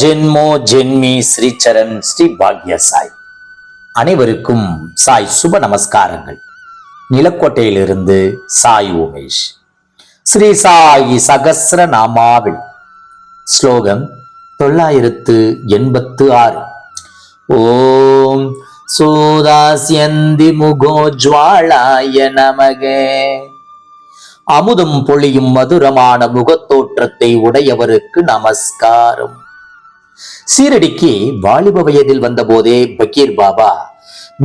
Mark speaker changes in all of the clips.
Speaker 1: ஜென்மோ ஜென்மி ஸ்ரீச்சரண் ஸ்ரீ பாக்ய சாய். அனைவருக்கும் சாய் சுப நமஸ்காரங்கள். நிலக்கோட்டையிலிருந்து சாய் உமேஷ். ஸ்ரீ சாயி சகசிர நாமாவில் ஸ்லோகம் தொள்ளாயிரத்து எண்பத்து ஆறு ஓம் சோதாஸ்யந்தி முகோஜ்வாளாய நமகே. அமுதம் பொழியும் மதுரமான முகத்தோற்றத்தை உடையவருக்கு நமஸ்காரம். சீரடிக்கு வாலிப வயதில் வந்தபோதே பக்கீர் பாபா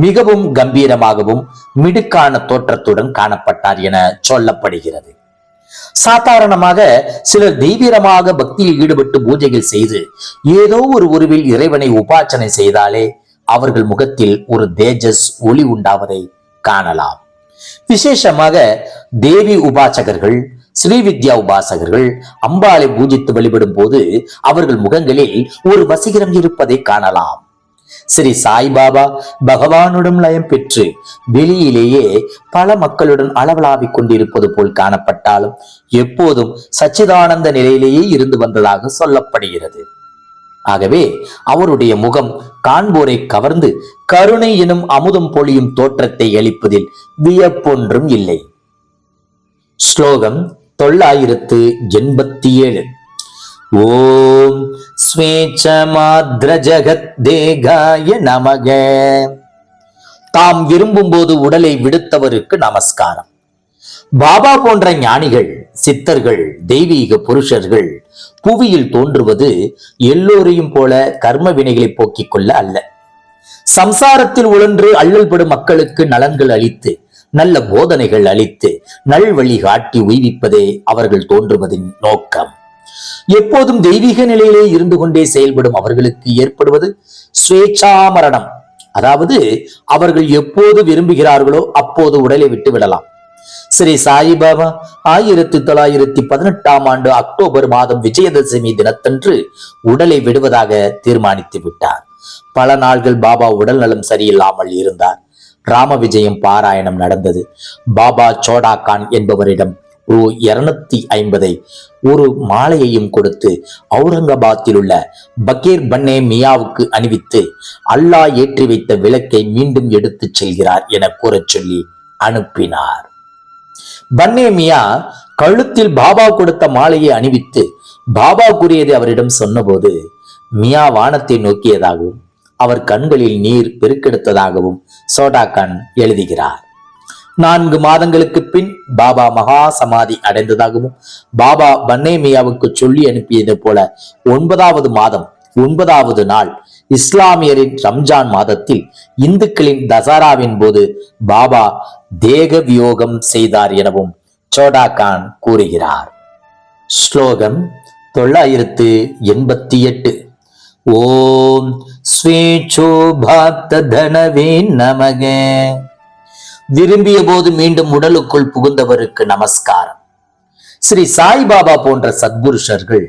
Speaker 1: மிகவும் கம்பீரமாகவும் மிடுக்கான தோற்றத்துடன் காணப்பட்டார் என சொல்லப்படுகிறது. சாதாரணமாக சிலர் தீவிரமாக பக்தியில் ஈடுபட்டு பூஜைகள் செய்து ஏதோ ஒரு உருவில் இறைவனை உபாசனை செய்தாலே அவர்கள் முகத்தில் ஒரு தேஜஸ் ஒளி உண்டாவதை காணலாம். விசேஷமாக தேவி உபாசகர்கள் ஸ்ரீவித்யா உபாசகர்கள் அம்பாளை பூஜித்து வழிபடும் போது அவர்கள் முகங்களில் ஒரு வசீகரம் இருப்பதை காணலாம். ஸ்ரீ சாய்பாபா பகவானுடன் லயம் பெற்று வெளியிலேயே பல மக்களுடன் அளவலாவிக் கொண்டிருப்பது போல் காணப்பட்டாலும் எப்போதும் சச்சிதானந்த நிலையிலேயே இருந்து வந்ததாக சொல்லப்படுகிறது. ஆகவே அவருடைய முகம் காண்போரை கவர்ந்து கருணை எனும் அமுதம் பொழியும் தோற்றத்தை அளிப்பதில் வியப்பொன்றும் இல்லை. ஸ்லோகம் தொள்ளாயிரத்து எண்பத்தி ஏழு ஓம் ஸ்வேச்சமாத்ர ஜகத் தேகாய நமக. தாம் விரும்பும் போது உடலை விடுத்தவருக்கு நமஸ்காரம். பாபா போன்ற ஞானிகள் சித்தர்கள் தெய்வீக புருஷர்கள் புவியில் தோன்றுவது எல்லோரையும் போல கர்ம வினைகளை போக்கிக் கொள்ள அல்ல. சம்சாரத்தில் உழன்று அல்லல்படும் மக்களுக்கு நலன்கள் அளித்து நல்ல போதனைகள் அளித்து நல்வழி காட்டி உய்விப்பதே அவர்கள் தோன்றுவதின் நோக்கம். எப்போதும் தெய்வீக நிலையிலே இருந்து கொண்டே செயல்படும் அவர்களுக்கு ஏற்படுவது சுவேச்சாமரணம் அதாவது அவர்கள் எப்போது விரும்புகிறார்களோ அப்போது உடலை விட்டு விடலாம். ஸ்ரீ சாயிபாபா ஆயிரத்தி தொள்ளாயிரத்தி பதினெட்டாம் ஆண்டு அக்டோபர் மாதம் விஜயதசமி தினத்தன்று உடலை விடுவதாக தீர்மானித்து விட்டார். பல நாள்கள் பாபா உடல் நலம் சரியில்லாமல் இருந்தார். ராம விஜயம் பாராயணம் நடந்தது. பாபா சோடா கான் என்பவரிடம் ரூ. இருநூத்தி ஐம்பதை ஒரு மாலையையும் கொடுத்து அவுரங்காபாத்தில் உள்ள பக்கீர் பன்னே மியாவுக்கு அணிவித்து அல்லாஹ் ஏற்றி வைத்த விளக்கை மீண்டும் எடுத்துச் செல்கிறார் என கூறச் சொல்லி அனுப்பினார். பன்னே மியா கழுத்தில் பாபா கொடுத்த மாலையை அணிவித்து பாபா கூறியதை அவரிடம் சொன்னபோது மியா வானத்தை நோக்கியதாகவும் அவர் கண்களில் நீர் பெருக்கெடுத்ததாகவும் சோடாகான் எழுதுகிறார். நான்கு மாதங்களுக்கு பின் பாபா மகா சமாதி அடைந்ததாகவும் பாபா பன்னேமியாவுக்கு சொல்லி அனுப்பியது போல ஒன்பதாவது மாதம் ஒன்பதாவது நாள் இஸ்லாமியரின் ரம்ஜான் மாதத்தில் இந்துக்களின் தசராவின் போது பாபா தேக வியோகம் செய்தார் எனவும் சோடா கான் கூறுகிறார். ஸ்லோகம் தொள்ளாயிரத்து எண்பத்தி எட்டு. ஓம் ஸ்வேச்சோபாத்த தனவே நமக. விரும்பிய போது மீண்டும் உடலுக்குள் புகுந்தவருக்கு நமஸ்காரம். ஸ்ரீ சாய்பாபா போன்ற சத்புருஷர்கள்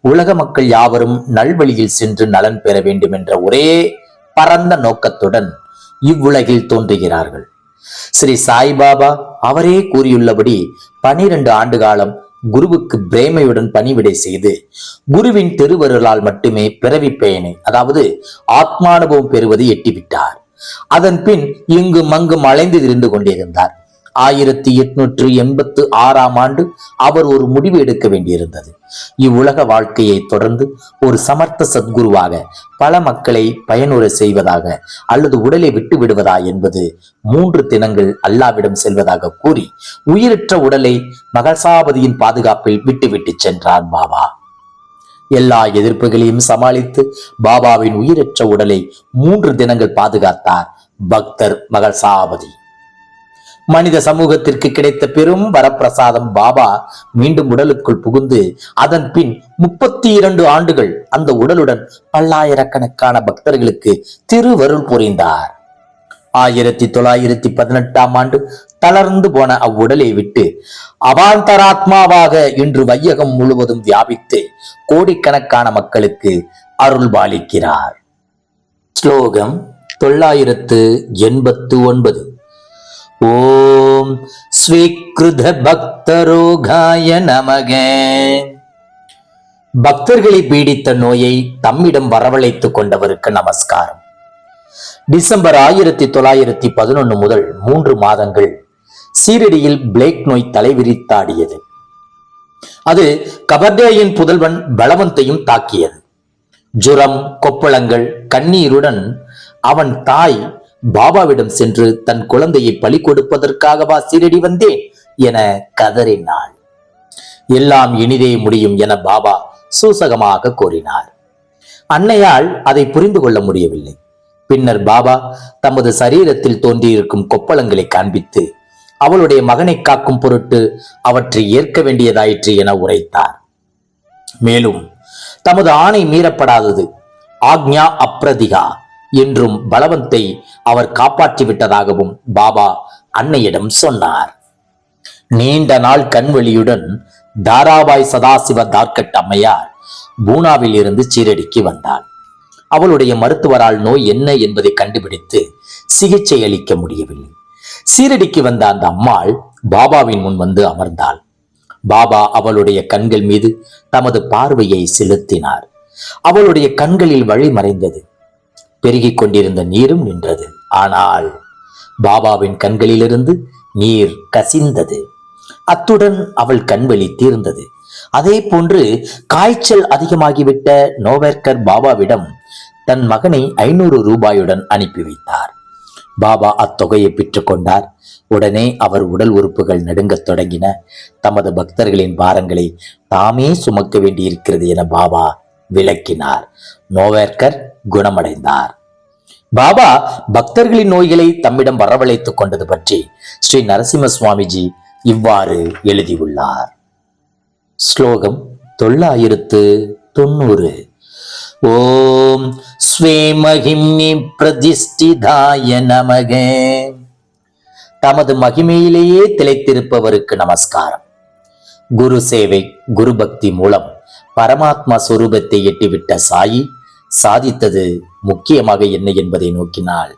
Speaker 1: உலக மக்கள் யாவரும் நல்வழியில் சென்று நலன் பெற வேண்டும் என்ற ஒரே பரந்த நோக்கத்துடன் இவ்வுலகில் தோன்றுகிறார்கள். ஸ்ரீ சாய்பாபா அவரே கூறியுள்ளபடி பனிரெண்டு ஆண்டு காலம் குருவுக்கு பிரேமையுடன் பணிவிடை செய்து குருவின் திருவருளால் மட்டுமே பிறவி பயனை அதாவது ஆத்மானுபவம் பெறுவதை எட்டிவிட்டார். அதன் பின் இங்கும் அங்கும் அலைந்து திரிந்து கொண்டிருந்தார் ஆயிரத்தி எட்நூற்று எண்பத்து ஆறாம் ஆண்டு அவர் ஒரு முடிவு எடுக்க வேண்டியிருந்தது. இவ்வுலக வாழ்க்கையை தொடர்ந்து ஒரு சமர்த்த சத்குருவாக பல மக்களை பயனுற செய்வதாக அல்லது உடலை விட்டு விடுவதா என்பது மூன்று தினங்கள் அல்லாவிடம் செல்வதாக கூறி உயிரற்ற உடலை மகசாபதியின் பாதுகாப்பில் விட்டுவிட்டு சென்றார் பாபா. எல்லா எதிர்ப்புகளையும் சமாளித்து பாபாவின் உயிரற்ற உடலை மூன்று தினங்கள் பாதுகாத்தார் பக்தர் மகசாபதி. மனித சமூகத்திற்கு கிடைத்த பெரும் வரப்பிரசாதம் பாபா மீண்டும் உடலுக்குள் புகுந்து அதன் பின் முப்பத்தி இரண்டு ஆண்டுகள் அந்த உடலுடன் பல்லாயிரக்கணக்கான பக்தர்களுக்கு திருவருள் புரிந்தார். ஆயிரத்தி தொள்ளாயிரத்தி பதினெட்டாம் ஆண்டு தளர்ந்து போன அவ்வுடலை விட்டு அவாந்தராத்மாவாக இன்று வையகம் முழுவதும் வியாபித்து கோடிக்கணக்கான மக்களுக்கு அருள் பாலிக்கிறார். ஸ்லோகம் தொள்ளாயிரத்து எண்பத்து ஒன்பது. ஓம் ஸ்வீகிருத பக்தரோகாய நமக. பக்தர்களை பீடித்த நோயை தம்மிடம் வரவழைத்துக் கொண்டவருக்கு நமஸ்காரம். டிசம்பர் ஆயிரத்தி தொள்ளாயிரத்தி பதினொன்னு முதல் மூன்று மாதங்கள் சீரடியில் பிளேக் நோய் தலைவிரித்தாடியது. அது கபர்டேயின் புதல்வன் பலவந்தையும் தாக்கியது. ஜுரம் கொப்பளங்கள் கண்ணீருடன் அவன் தாய் பாபாவிடம் சென்று தன் குழந்தையை பலி கொடுப்பதற்காகவா சீரடி வந்தேன் என கதறினாள். எல்லாம் இனிதே முடியும் என பாபா சூசகமாக கூறினார். அன்னையால் அதை புரிந்து கொள்ள முடியவில்லை. பின்னர் பாபா தமது சரீரத்தில் தோன்றியிருக்கும் கொப்பளங்களை காண்பித்து அவளுடைய மகனை காக்கும் பொருட்டு அவற்றை ஏற்க வேண்டியதாயிற்று என உரைத்தார். மேலும் தமது ஆணை மீறப்படாதது. ஆக்ஞா அப்ரதிகா என்றும் பலவந்தை அவர் காப்பாற்றி விட்டதாகவும் பாபா அன்னையிடம் சொன்னார். நீண்ட நாள் கண்வெளியுடன் தாராபாய் சதாசிவ தார்கட் அம்மையார் பூனாவில் இருந்து சீரடிக்கு வந்தார் அவளுடைய மருத்துவரால் நோய் என்ன என்பதை கண்டுபிடித்து சிகிச்சை அளிக்க முடியவில்லை. சீரடிக்கு வந்த அந்த அம்மாள் பாபாவின் முன் வந்து அமர்ந்தாள். பாபா அவளுடைய கண்கள் மீது தமது பார்வையை செலுத்தினார். அவளுடைய கண்களில் வழி மறைந்தது. பெருகிக் கொண்டிருந்த நீரும் நின்றது. ஆனால் பாபாவின் கண்களிலிருந்து நீர் கசிந்தது. அத்துடன் அவள் கண்வெளி தீர்ந்தது. அதே போன்று காய்ச்சல் அதிகமாகிவிட்ட நோவேர்கர் பாபாவிடம் தன் மகனை ஐநூறு ரூபாயுடன் அனுப்பி வைத்தார். பாபா அத்தொகையை பெற்றுக்கொண்டார் உடனே அவர் உடல் உறுப்புகள் நடுங்கத் தொடங்கின. தமது பக்தர்களின் பாரங்களை தாமே சுமக்க வேண்டியிருக்கிறது என பாபா விளக்கினார். நோவேர்கர் குணமடைந்தார். பாபா பக்தர்களின் நோய்களை தம்மிடம் வரவழைத்துக் கொண்டது பற்றி ஸ்ரீ நரசிம்ம சுவாமிஜி இவ்வாறு எழுதியுள்ளார். ஸ்லோகம் தொள்ளாயிரத்து தொண்ணூறு. ஓம் ஸ்வேமகிம்னி பிரதிஷ்டிதாய நமக. தமது மகிமையிலேயே திளைத்திருப்பவருக்கு நமஸ்காரம். குரு சேவை குரு பக்தி மூலம் பரமாத்மா சுரூபத்தை எட்டிவிட்ட சாயி சாதித்தது முக்கியமாக என்ன என்பதை நோக்கினால்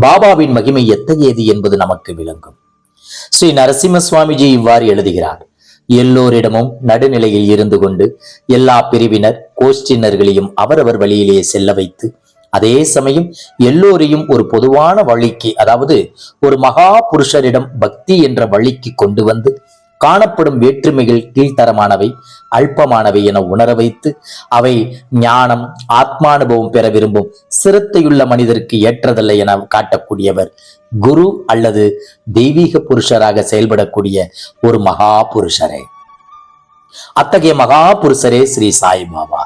Speaker 1: பாபாவின் மகிமை எத்தகையது என்பது நமக்கு விளங்கும். ஸ்ரீ நரசிம்ம சுவாமிஜி இவ்வாறு எழுதுகிறார் எல்லோரிடமும் நடுநிலையில் இருந்து கொண்டு எல்லா பிரிவினர் கோஷ்டினர்களையும் அவரவர் வழியிலேயே செல்ல வைத்து அதே சமயம் எல்லோரையும் ஒரு பொதுவான வழிக்கு அதாவது ஒரு மகா புருஷரிடம் பக்தி என்ற வழிக்கு கொண்டு வந்து காணப்படும் வேற்றுமைகள் கீழ்த்தரமானவை அல்பமானவை என உணர வைத்து அவை ஞானம் ஆத்மானுபவம் பெற விரும்பும் சிரத்தையுள்ள மனிதருக்கு ஏற்றதல்ல என காட்டக்கூடியவர். குரு அல்லது தெய்வீக புருஷராக செயல்படக்கூடிய ஒரு மகா புருஷரே அத்தகைய மகா புருஷரே ஸ்ரீ சாய்பாபா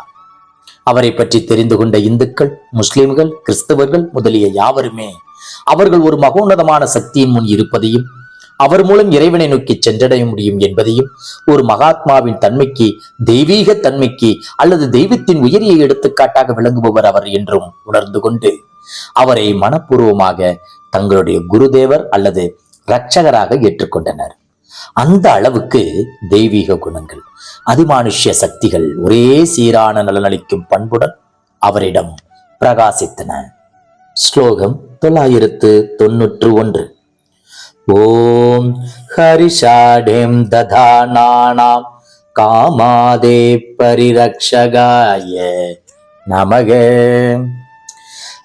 Speaker 1: அவரை பற்றி தெரிந்து கொண்ட இந்துக்கள் முஸ்லிம்கள் கிறிஸ்தவர்கள் முதலிய யாவருமே அவர்கள் ஒரு மகோன்னதமான சக்தியின் முன் இருப்பதையும் அவர் மூலம் இறைவனை நோக்கி சென்றடைய முடியும் என்பதையும் ஒரு மகாத்மாவின் தன்மைக்கு தெய்வீக தன்மைக்கு அல்லது தெய்வத்தின் உயரிய எடுத்துக்காட்டாக விளங்குபவர் அவர் என்றும் உணர்ந்து கொண்டு அவரை மனப்பூர்வமாக தங்களுடைய குருதேவர் அல்லது இரட்சகராக ஏற்றுக்கொண்டனர். அந்த அளவுக்கு தெய்வீக குணங்கள் அதிமானுஷ்ய சக்திகள் ஒரே சீரான நலனளிக்கும் பண்புடன் அவரிடம் பிரகாசித்தன. ஸ்லோகம் தொள்ளாயிரத்து தொன்னூற்று ஒன்று. ஓம் ஹரிஷாடேம் நாணாம் காமாதே பரிரக்ஷகாய நமக.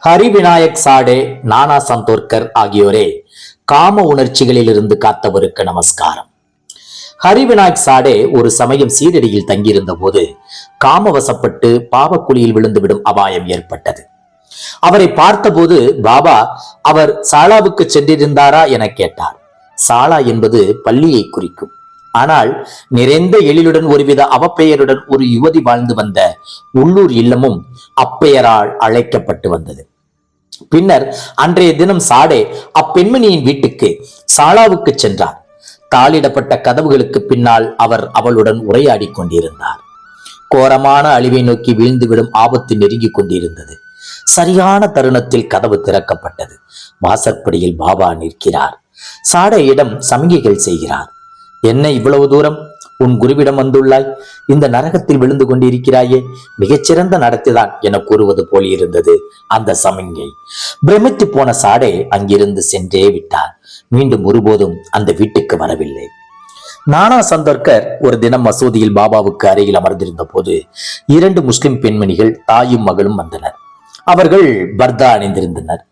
Speaker 1: ஹரிவிநாயக் சாடே நானா சந்தோர்கர் ஆகியோரே காம உணர்ச்சிகளிலிருந்து காத்தவருக்கு நமஸ்காரம். ஹரிவிநாயக் சாடே ஒரு சமயம் சீரடியில் தங்கியிருந்த போது காமவசப்பட்டு பாவக்குழியில் விழுந்துவிடும் அபாயம் ஏற்பட்டது. அவரை பார்த்தபோது பாபா அவர் சாலாவுக்கு சென்றிருந்தாரா? என கேட்டார். சாலா என்பது பள்ளியை குறிக்கும். ஆனால் நிறைந்த எழிலுடன் ஒருவித அவப்பெயருடன் ஒரு யுவதி வாழ்ந்து வந்த உள்ளூர் இல்லமும் அப்பெயரால் அழைக்கப்பட்டு வந்தது. பின்னர் அன்றைய தினம் சாடே அப்பெண்மணியின் வீட்டுக்கு சாலாவுக்கு சென்றார். தாளிடப்பட்ட கதவுகளுக்கு பின்னால் அவர் அவளுடன் உரையாடிக் கொண்டிருந்தார். கோரமான அழிவை நோக்கி வீழ்ந்துவிடும் ஆபத்து நெருங்கிக் கொண்டிருந்தது. சரியான தருணத்தில் கதவு திறக்கப்பட்டது. வாசற்படியில் பாபா நிற்கிறார். சாடையிடம் சமிகைகள் செய்கிறார். என்ன இவ்வளவு தூரம்? உன் குருவிடம் வந்துள்ளாய். இந்த நரகத்தில் விழுந்து கொண்டிருக்கிறாயே. மிகச்சிறந்த நடத்திதான் என கூறுவது போல் இருந்தது அந்த சமிங்கை பிரமித்து போன சாடே அங்கிருந்து சென்றே விட்டார். மீண்டும் ஒருபோதும் அந்த வீட்டுக்கு வரவில்லை. நானா சந்தர்கர் ஒரு தினம் மசூதியில் பாபாவுக்கு அருகில் அமர்ந்திருந்த போது இரண்டு முஸ்லிம் பெண்மணிகள் தாயும் மகளும் வந்தனர். அவர்கள் பர்தா அணிந்திருந்தனர்.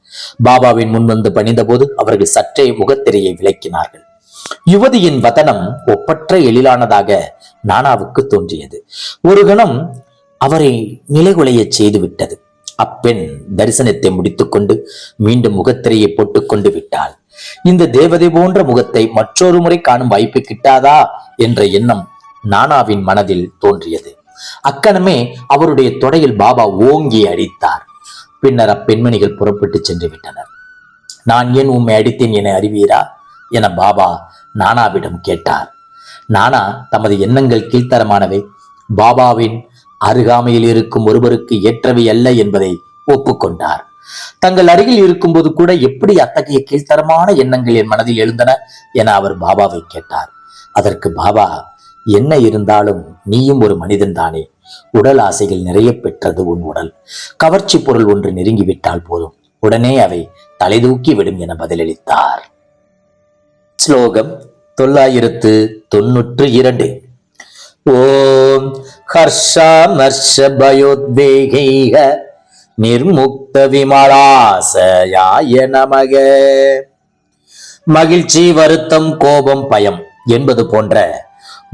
Speaker 1: பாபாவின் முன் வந்து பணிந்த போது அவர்கள் சற்றே முகத்திரையை விளக்கினார்கள் யுவதியின் வதனம் ஒப்பற்ற எழிலானதாக நானாவுக்கு தோன்றியது. ஒரு கணம் அவரை நிலைகுலையச் செய்துவிட்டது. அப்பெண் தரிசனத்தை முடித்துக்கொண்டு மீண்டும் முகத்திரையை போட்டுக்கொண்டு விட்டாள். இந்த தேவதை போன்ற முகத்தை மற்றொரு முறை காணும் வாய்ப்பு கிட்டாதா என்ற எண்ணம் நானாவின் மனதில் தோன்றியது. அக்கணமே அவருடைய தொடையில் பாபா ஓங்கி அடித்தார். பின்னர் அப்பெண்மணிகள் புறப்பட்டு சென்று விட்டனர். நான் ஏன் உம்மை அடித்தேன் என அறிவீரா? என பாபா நானாவிடம் கேட்டார். நானா தமது எண்ணங்கள் கீழ்த்தரமானவை. பாபாவின் அருகாமையில் இருக்கும் ஒருவருக்கு ஏற்றவை அல்ல என்பதை ஒப்புக்கொண்டார். தங்கள் அருகில் இருக்கும்போது கூட எப்படி அத்தகைய கீழ்த்தரமான எண்ணங்கள் என் மனதில் எழுந்தன என அவர் பாபாவை கேட்டார். அதற்கு பாபா என்ன இருந்தாலும் நீயும் ஒரு மனிதன் தானே உடல் ஆசைகள் நிறைய பெற்றது உன் உடல். கவர்ச்சி பொருள் ஒன்று நெருங்கிவிட்டால் போதும். உடனே அவை தலைதூக்கி விடும் என பதிலளித்தார். ஸ்லோகம் தொள்ளாயிரத்து தொன்னூற்று இரண்டு. ஓம் ஹர்ஷாமர்ஷ பயோத்வேகைக நிர்முக்த விமலாசயாய நமக. மகிழ்ச்சி வருத்தம் கோபம் பயம் என்பது போன்ற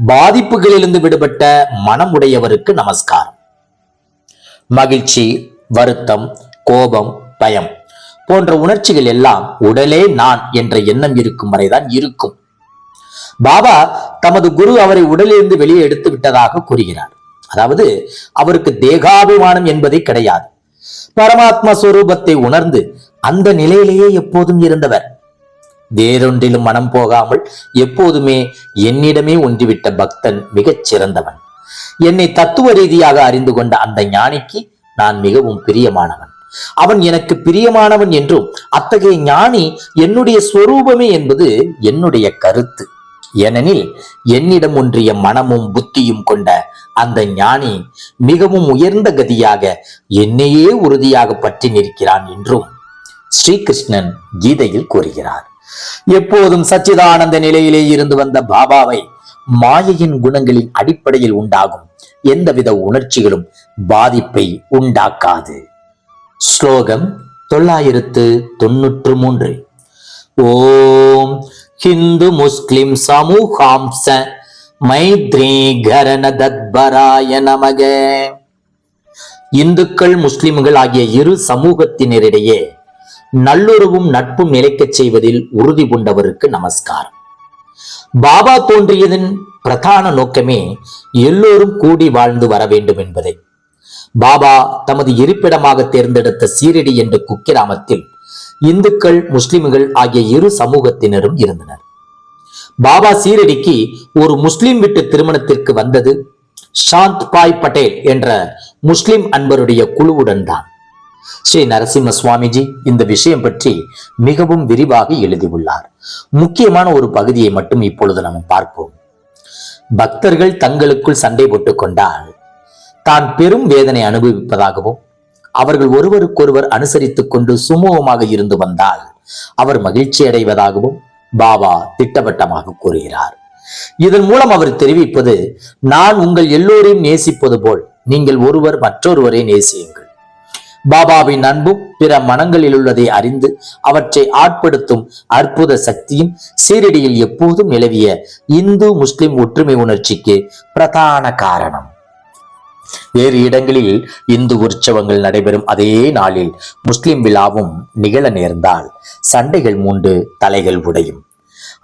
Speaker 1: பாதிப்புகளிலிருந்து விடுபட்ட மனமுடையவருக்கு நமஸ்காரம். மகிழ்ச்சி வருத்தம் கோபம் பயம் போன்ற உணர்ச்சிகள் எல்லாம் உடலே நான் என்ற எண்ணம் இருக்கும் வரைதான் இருக்கும். பாபா தமது குரு அவரை உடலிலிருந்து வெளியே எடுத்து விட்டதாக கூறுகிறார். அதாவது அவருக்கு தேகாபிமானம் என்பதே கிடையாது. பரமாத்ம ஸ்வரூபத்தை உணர்ந்து அந்த நிலையிலேயே எப்போதும் இருந்தவர். வேறொன்றிலும் மனம் போகாமல் எப்போதுமே என்னிடமே ஒன்றிவிட்ட பக்தன் மிகச் சிறந்தவன். என்னை தத்துவ ரீதியாக அறிந்து கொண்ட அந்த ஞானிக்கு நான் மிகவும் பிரியமானவன். அவன் எனக்கு பிரியமானவன் என்றும் அத்தகைய ஞானி என்னுடைய ஸ்வரூபமே என்பது என்னுடைய கருத்து. ஏனெனில் என்னிடம் ஒன்றிய மனமும் புத்தியும் கொண்ட அந்த ஞானி மிகவும் உயர்ந்த கதியாக என்னையே உறுதியாக பற்றி நிற்கிறான் என்றும் ஸ்ரீகிருஷ்ணன் கீதையில் கூறுகிறார். எப்போதும் சச்சிதானந்த நிலையிலே இருந்து வந்த பாபாவை மாயையின் குணங்களின் அடிப்படையில் உண்டாகும் எந்தவித உணர்ச்சிகளும் பாதிப்பை உண்டாக்காது. ஸ்லோகம் தொள்ளாயிரத்து தொன்னூற்று மூன்று. ஓம் ஹிந்து முஸ்லிம் சமூகாம்ச மைத்ரீகரண தத்பராய நமக. இந்துக்கள் முஸ்லிம்கள் ஆகிய இரு சமூகத்தினரிடையே நல்லுறவும் நட்பும் நிலைக்கச் செய்வதில் உறுதி பூண்டவருக்கு நமஸ்காரம். பாபா தோன்றியதன் பிரதான நோக்கமே எல்லோரும் கூடி வாழ்ந்து வர வேண்டும் என்பதை. பாபா தமது இருப்பிடமாக தேர்ந்தெடுத்த சீரடி என்ற குக்கிராமத்தில் இந்துக்கள் முஸ்லிம்கள் ஆகிய இரு சமூகத்தினரும் இருந்தனர். பாபா சீரடிக்கு ஒரு முஸ்லிம் வீட்டு திருமணத்திற்கு வந்தது சாந்த் பாய் பட்டேல் என்ற முஸ்லிம் அன்பருடைய குழுவுடன் தான். ஸ்ரீ நரசிம்ம சுவாமிஜி இந்த விஷயம் பற்றி மிகவும் விரிவாக எழுதியுள்ளார். முக்கியமான ஒரு பகுதியை மட்டும் இப்பொழுது நாம் பார்ப்போம். பக்தர்கள் தங்களுக்குள் சண்டை போட்டுக் கொண்டால் தான் பெரும் வேதனை அனுபவிப்பதாகவும் அவர்கள் ஒருவருக்கொருவர் அனுசரித்துக் கொண்டு சுமூகமாக இருந்து வந்தால் அவர் மகிழ்ச்சி அடைவதாகவும் பாபா திட்டவட்டமாக கூறுகிறார். இதன் மூலம் அவர் தெரிவிப்பது நான் உங்கள் எல்லோரையும் நேசிப்பது போல் நீங்கள் ஒருவர் மற்றொருவரை நேசியுங்கள். பாபாவின் அன்பும் பிற மனங்களில் உள்ளதை அறிந்து அவற்றை ஆட்படுத்தும் அற்புத சக்தியும் சீரடியில் எப்போதும் நிலவிய இந்து முஸ்லிம் ஒற்றுமை உணர்ச்சிக்கு பிரதான காரணம். வேறு இடங்களில் இந்து உற்சவங்கள் நடைபெறும் அதே நாளில் முஸ்லிம் விழாவும் நிகழ நேர்ந்தால் சண்டைகள் மூண்டு தலைகள் உடையும்.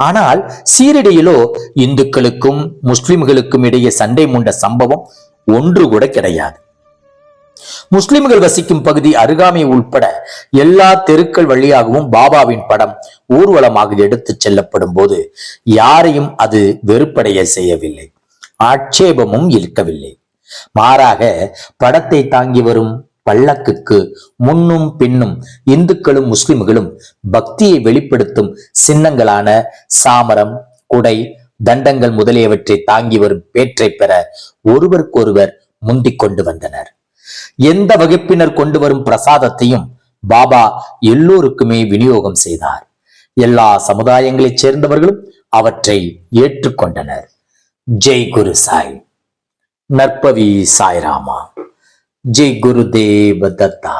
Speaker 1: ஆனால் சீரடியிலோ இந்துக்களுக்கும் முஸ்லிம்களுக்கும் இடையே சண்டை மூண்ட சம்பவம் ஒன்று கூட கிடையாது. முஸ்லிம்கள் வசிக்கும் பகுதி அருகாமை உட்பட எல்லா தெருக்கள் வழியாகவும் பாபாவின் படம் ஊர்வலமாக எடுத்து செல்லப்படும் போது யாரையும் அது வெறுப்படைய செய்யவில்லை. ஆட்சேபமும் இருக்கவில்லை மாறாக படத்தை தாங்கி வரும் பல்லக்குக்கு முன்னும் பின்னும் இந்துக்களும் முஸ்லிம்களும் பக்தியை வெளிப்படுத்தும் சின்னங்களான சாமரம் குடை தண்டங்கள் முதலியவற்றை தாங்கி வரும் பேற்றை பெற ஒருவருக்கொருவர் முந்திக் கொண்டு வந்தனர். எந்த வகுப்பினர் கொண்டு வரும் பிரசாதத்தையும் பாபா எல்லோருக்குமே விநியோகம் செய்தார். எல்லா சமுதாயங்களைச் சேர்ந்தவர்களும் அவற்றை ஏற்றுக்கொண்டனர். ஜெய் குரு சாய். நற்பவி சாய்ராமா. ஜெய் குரு தேவ தத்தா.